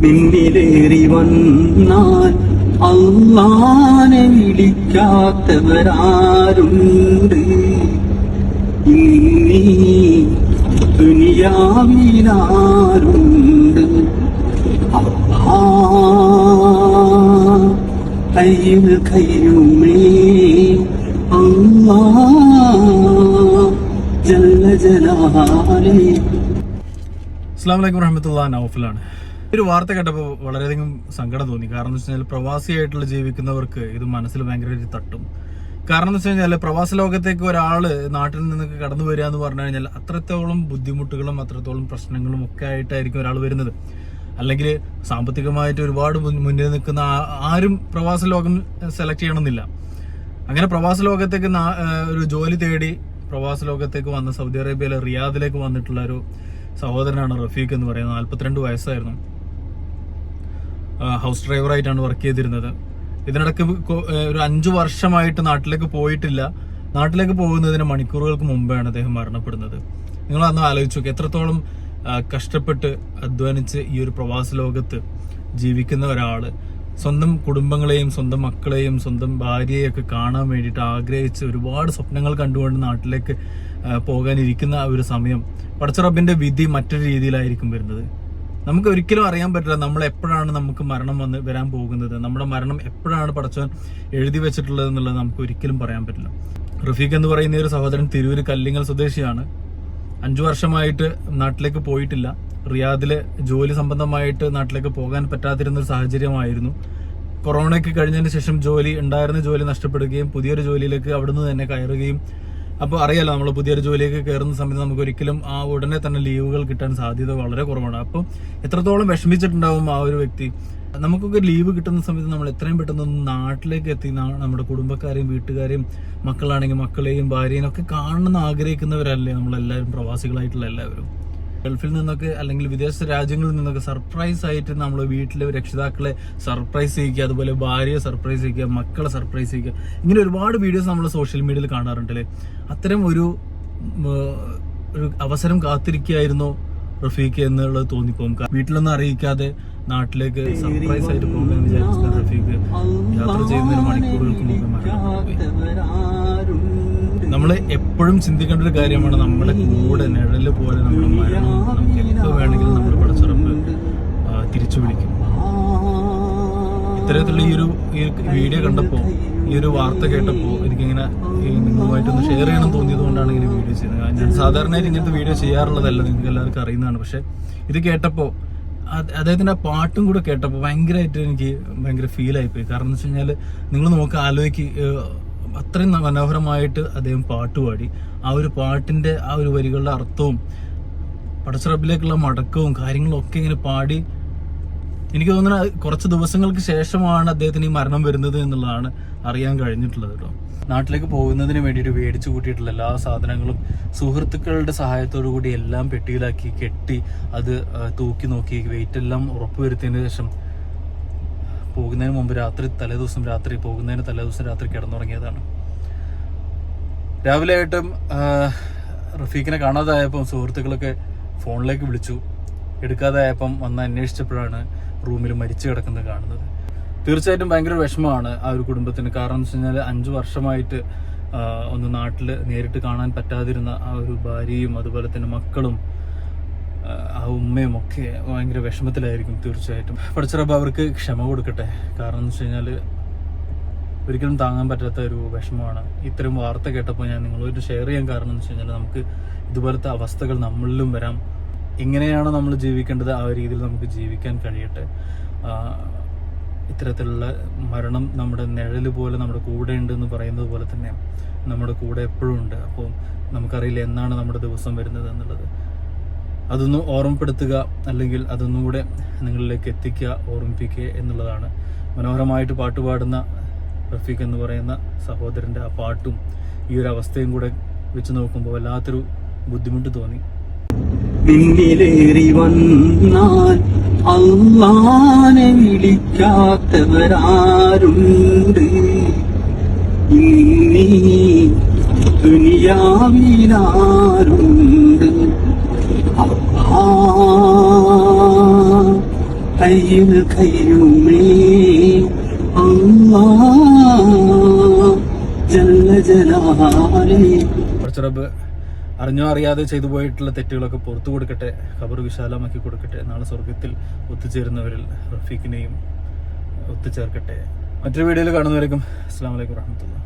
നിന്നിലേറി വന്നാൽ അള്ളാനെ വിളിക്കാത്തവരാരുണ്ട്. ഇന്നീ ദുനിയാവിലാരുണ്ട്. അയ്യുൽ കയ്യുമേ അല്ലാ ജല്ല ജലാലേ. അസ്ലാം വലൈക്കും വറഹമത്തുള്ള നൗഫലാണ് ഒരു വാർത്ത കേട്ടപ്പോൾ വളരെയധികം സങ്കടം തോന്നി. കാരണം എന്ന് വെച്ചാൽ പ്രവാസിയായിട്ടുള്ള ജീവിക്കുന്നവർക്ക് ഇത് മനസ്സിൽ ഭയങ്കര ഒരു തട്ടും. കാരണം എന്ന് വെച്ച് പ്രവാസ ലോകത്തേക്ക് ഒരാൾ നാട്ടിൽ നിന്നൊക്കെ കടന്നു വരിക എന്ന് പറഞ്ഞു കഴിഞ്ഞാൽ അത്രത്തോളം ബുദ്ധിമുട്ടുകളും അത്രത്തോളം പ്രശ്നങ്ങളും ഒക്കെ ആയിട്ടായിരിക്കും ഒരാൾ വരുന്നത്. അല്ലെങ്കിൽ സാമ്പത്തികമായിട്ട് ഒരുപാട് മുന്നിൽ നിൽക്കുന്ന ആരും പ്രവാസ ലോകം സെലക്ട് ചെയ്യണമെന്നില്ല. അങ്ങനെ പ്രവാസ ലോകത്തേക്ക് ഒരു ജോലി തേടി പ്രവാസ ലോകത്തേക്ക് വന്ന സൗദി അറേബ്യയിലെ റിയാദിലേക്ക് വന്നിട്ടുള്ള ഒരു സഹോദരനാണ് റഫീഖ് എന്ന് പറയുന്നത് നാൽപ്പത്തിരണ്ട് വയസ്സായിരുന്നു. ഹൗസ് ഡ്രൈവറായിട്ടാണ് വർക്ക് ചെയ്തിരുന്നത്. ഇതിനിടയ്ക്ക് ഒരു അഞ്ചു വർഷമായിട്ട് നാട്ടിലേക്ക് പോയിട്ടില്ല. നാട്ടിലേക്ക് പോകുന്നതിന് മണിക്കൂറുകൾക്ക് മുമ്പാണ് അദ്ദേഹം മരണപ്പെടുന്നത്. നിങ്ങൾ അന്ന് ആലോചിച്ചു എത്രത്തോളം കഷ്ടപ്പെട്ട് അധ്വാനിച്ച് ഈ ഒരു പ്രവാസ ലോകത്ത് ജീവിക്കുന്ന ഒരാൾ സ്വന്തം കുടുംബങ്ങളെയും സ്വന്തം മക്കളെയും സ്വന്തം ഭാര്യയെയൊക്കെ കാണാൻ വേണ്ടിയിട്ട് ആഗ്രഹിച്ച് ഒരുപാട് സ്വപ്നങ്ങൾ കണ്ടുകൊണ്ട് നാട്ടിലേക്ക് പോകാനിരിക്കുന്ന ഒരു സമയം പടച്ചറബിന്റെ വിധി മറ്റൊരു രീതിയിലായിരിക്കും വരുന്നത്. നമുക്ക് ഒരിക്കലും അറിയാൻ പറ്റില്ല നമ്മൾ എപ്പോഴാണ് നമുക്ക് മരണം വന്ന് വരാൻ പോകുന്നത്. നമ്മുടെ മരണം എപ്പോഴാണ് പടച്ചവൻ എഴുതി വെച്ചിട്ടുള്ളത് എന്നുള്ളത് നമുക്ക് ഒരിക്കലും പറയാൻ പറ്റില്ല. റഫീഖ് എന്ന് പറയുന്ന ഒരു സഹോദരൻ തിരൂര് കല്ലിങ്ങൽ സ്വദേശിയാണ്. അഞ്ചു വർഷമായിട്ട് നാട്ടിലേക്ക് പോയിട്ടില്ല. റിയാദിലെ ജോലി സംബന്ധമായിട്ട് നാട്ടിലേക്ക് പോകാൻ പറ്റാതിരുന്ന ഒരു സാഹചര്യമായിരുന്നു. കൊറോണയ്ക്ക് കഴിഞ്ഞതിന് ശേഷം ജോലി ഉണ്ടായിരുന്ന ജോലി നഷ്ടപ്പെടുകയും പുതിയൊരു ജോലിയിലേക്ക് അവിടുന്ന് തന്നെ കയറുകയും അപ്പോൾ അറിയാലോ നമ്മൾ പുതിയൊരു ജോലിയൊക്കെ കയറുന്ന സമയത്ത് നമുക്ക് ഒരിക്കലും ആ ഉടനെ തന്നെ ലീവുകൾ കിട്ടാൻ സാധ്യത വളരെ കുറവാണ്. അപ്പോൾ എത്രത്തോളം വിഷമിച്ചിട്ടുണ്ടാവും ആ ഒരു വ്യക്തി? നമുക്കൊക്കെ ലീവ് കിട്ടുന്ന സമയത്ത് നമ്മൾ എത്രയും പെട്ടെന്ന് നാട്ടിലേക്ക് എത്തി നമ്മുടെ കുടുംബക്കാരെയും വീട്ടുകാരെയും മക്കളാണെങ്കിൽ മക്കളെയും ഭാര്യയും ഒക്കെ കാണണമെന്ന് ആഗ്രഹിക്കുന്നവരല്ലേ നമ്മളെല്ലാവരും പ്രവാസികളായിട്ടുള്ള എല്ലാവരും? ഗൾഫിൽ നിന്നൊക്കെ അല്ലെങ്കിൽ വിദേശ രാജ്യങ്ങളിൽ നിന്നൊക്കെ സർപ്രൈസ് ആയിട്ട് നമ്മൾ വീട്ടിലെ രക്ഷിതാക്കളെ സർപ്രൈസ് ചെയ്യിക്കുക അതുപോലെ ഭാര്യയെ സർപ്രൈസ് ചെയ്യിക്കുക മക്കളെ സർപ്രൈസ് ചെയ്യിക്കുക ഇങ്ങനെ ഒരുപാട് വീഡിയോസ് നമ്മൾ സോഷ്യൽ മീഡിയയിൽ കാണാറുണ്ടല്ലേ അത്തരം ഒരു ഒരു അവസരം കാത്തിരിക്കുകയായിരുന്നു റഫീഖ് എന്നുള്ളത് തോന്നിപ്പോകും വീട്ടിലൊന്നും അറിയിക്കാതെ നാട്ടിലേക്ക് സർപ്രൈസ് ആയിട്ട് പോകാൻ വിചാരിച്ച റഫീഖ് യാത്ര ചെയ്യുന്നതിന് മണിക്കൂറുകൾക്ക് മുമ്പ് നമ്മൾ എപ്പോഴും ചിന്തിക്കേണ്ട ഒരു കാര്യമാണ് നമ്മുടെ കൂടെ ഇത്തരത്തിലുള്ള ഈ ഒരു വീഡിയോ കണ്ടപ്പോൾ ഈ ഒരു വാർത്ത കേട്ടപ്പോൾ എനിക്കിങ്ങനെ നിങ്ങളുമായിട്ടൊന്ന് ഷെയർ ചെയ്യണം തോന്നിയത് കൊണ്ടാണ് ഇങ്ങനെ വീഡിയോ ചെയ്യുന്നത്. ഞാൻ സാധാരണയായിട്ട് ഇങ്ങനത്തെ വീഡിയോ ചെയ്യാറുള്ളതല്ല നിങ്ങൾക്ക് എല്ലാവർക്കും അറിയുന്നതാണ്. പക്ഷെ ഇത് കേട്ടപ്പോൾ അദ്ദേഹത്തിന്റെ ആ പാട്ടും കൂടെ കേട്ടപ്പോൾ ഭയങ്കരമായിട്ട് എനിക്ക് ഭയങ്കര ഫീൽ ആയിപ്പോയി. കാരണം എന്ന് വെച്ച് കഴിഞ്ഞാൽ നിങ്ങൾ നോക്കി ആലോചിക്ക് അത്രയും മനോഹരമായിട്ട് അദ്ദേഹം പാട്ട് പാടി ആ ഒരു പാട്ടിന്റെ ആ ഒരു വരികളുടെ അർത്ഥവും പടശ്രബിലേക്കുള്ള മടക്കവും കാര്യങ്ങളും ഒക്കെ ഇങ്ങനെ പാടി എനിക്ക് തോന്നുന്നത് കുറച്ച് ദിവസങ്ങൾക്ക് ശേഷമാണ് അദ്ദേഹത്തിന് ഈ മരണം വരുന്നത് എന്നുള്ളതാണ് അറിയാൻ കഴിഞ്ഞിട്ടുള്ളത് കേട്ടോ നാട്ടിലേക്ക് പോകുന്നതിന് വേണ്ടിയിട്ട് മേടിച്ചു കൂട്ടിയിട്ടുള്ള എല്ലാ സാധനങ്ങളും സുഹൃത്തുക്കളുടെ സഹായത്തോടു കൂടി എല്ലാം പെട്ടിയിലാക്കി കെട്ടി അത് തൂക്കി നോക്കി വെയിറ്റ് എല്ലാം ഉറപ്പുവരുത്തിയതിന് ശേഷം പോകുന്നതിന് മുമ്പ് രാത്രി തലേദിവസം രാത്രി പോകുന്നതിന് തലേദിവസം രാത്രി കിടന്നുറങ്ങിയതാണ്. രാവിലെ ആയിട്ടും റഫീഖിനെ കാണാതായപ്പം സുഹൃത്തുക്കളൊക്കെ ഫോണിലേക്ക് വിളിച്ചു. എടുക്കാതായപ്പം വന്ന് അന്വേഷിച്ചപ്പോഴാണ് റൂമിൽ മരിച്ചു കിടക്കുന്നത് കാണുന്നത്. തീർച്ചയായിട്ടും ഭയങ്കര വിഷമമാണ് ആ ഒരു കുടുംബത്തിന്. കാരണം എന്ന് വെച്ച് കഴിഞ്ഞാൽ അഞ്ചു വർഷമായിട്ട് ഒന്ന് നാട്ടിൽ നേരിട്ട് കാണാൻ പറ്റാതിരുന്ന ആ ഒരു ഭാര്യയും അതുപോലെ തന്നെ മക്കളും ആ, ഉമ്മയും ഒക്കെ ഭയങ്കര വിഷമത്തിലായിരിക്കും തീർച്ചയായിട്ടും. പഠിച്ചറപ്പോൾ അവർക്ക് ക്ഷമ കൊടുക്കട്ടെ. കാരണം എന്ന് വെച്ച് കഴിഞ്ഞാൽ ഒരിക്കലും താങ്ങാൻ പറ്റാത്ത ഒരു വിഷമമാണ്. ഇത്തരം വാർത്ത കേട്ടപ്പോൾ ഞാൻ നിങ്ങളോട് ഷെയർ ചെയ്യാൻ കാരണം എന്ന് വെച്ച് കഴിഞ്ഞാൽ നമുക്ക് ഇതുപോലത്തെ അവസ്ഥകൾ നമ്മളിലും വരാം. എങ്ങനെയാണ് നമ്മൾ ജീവിക്കേണ്ടത് ആ രീതിയിൽ നമുക്ക് ജീവിക്കാൻ കഴിയട്ടെ. ഇത്തരത്തിലുള്ള മരണം നമ്മുടെ നിഴൽ പോലെ നമ്മുടെ കൂടെ ഉണ്ട് എന്ന് പറയുന്നത് പോലെ തന്നെ നമ്മുടെ കൂടെ എപ്പോഴും ഉണ്ട്. അപ്പോൾ നമുക്കറിയില്ല എന്നാണ് നമ്മുടെ ദിവസം വരുന്നത് എന്നുള്ളത്. അതൊന്ന് ഓർമ്മപ്പെടുത്തുക അല്ലെങ്കിൽ അതൊന്നും കൂടെ നിങ്ങളിലേക്ക് എത്തിക്കുക ഓർമ്മിപ്പിക്കുക എന്നുള്ളതാണ്. മനോഹരമായിട്ട് പാട്ട് പാടുന്ന റഫീഖ് എന്ന് പറയുന്ന സഹോദരന്റെ ആ പാട്ടും ഈ ഒരു അവസ്ഥയും കൂടെ വെച്ച് നോക്കുമ്പോൾ വല്ലാത്തൊരു ബുദ്ധിമുട്ട് തോന്നി. നിന്നിലേറി വന്നാൽ അള്ളാനെ വിളിക്കാത്തവരാരുണ്ട്. ഇന്നീ ദുനിയാവിലാരുണ്ട്. കയ്യിൽ കയ്യുമേ അള്ളാ. ജല ജല്ല. അറിഞ്ഞോ അറിയാതെ ചെയ്തു പോയിട്ടുള്ള തെറ്റുകളൊക്കെ പുറത്തു കൊടുക്കട്ടെ ഖബർ വിശാലമാക്കി കൊടുക്കട്ടെ നാളെ സ്വർഗത്തിൽ ഒത്തുചേരുന്നവരിൽ റഫീഖിനെയും ഒത്തുചേർക്കട്ടെ. മറ്റൊരു വീഡിയോയിൽ കാണുന്നവരേക്കും അസ്സാം വലൈക്കും വാഹമത്തുള്ള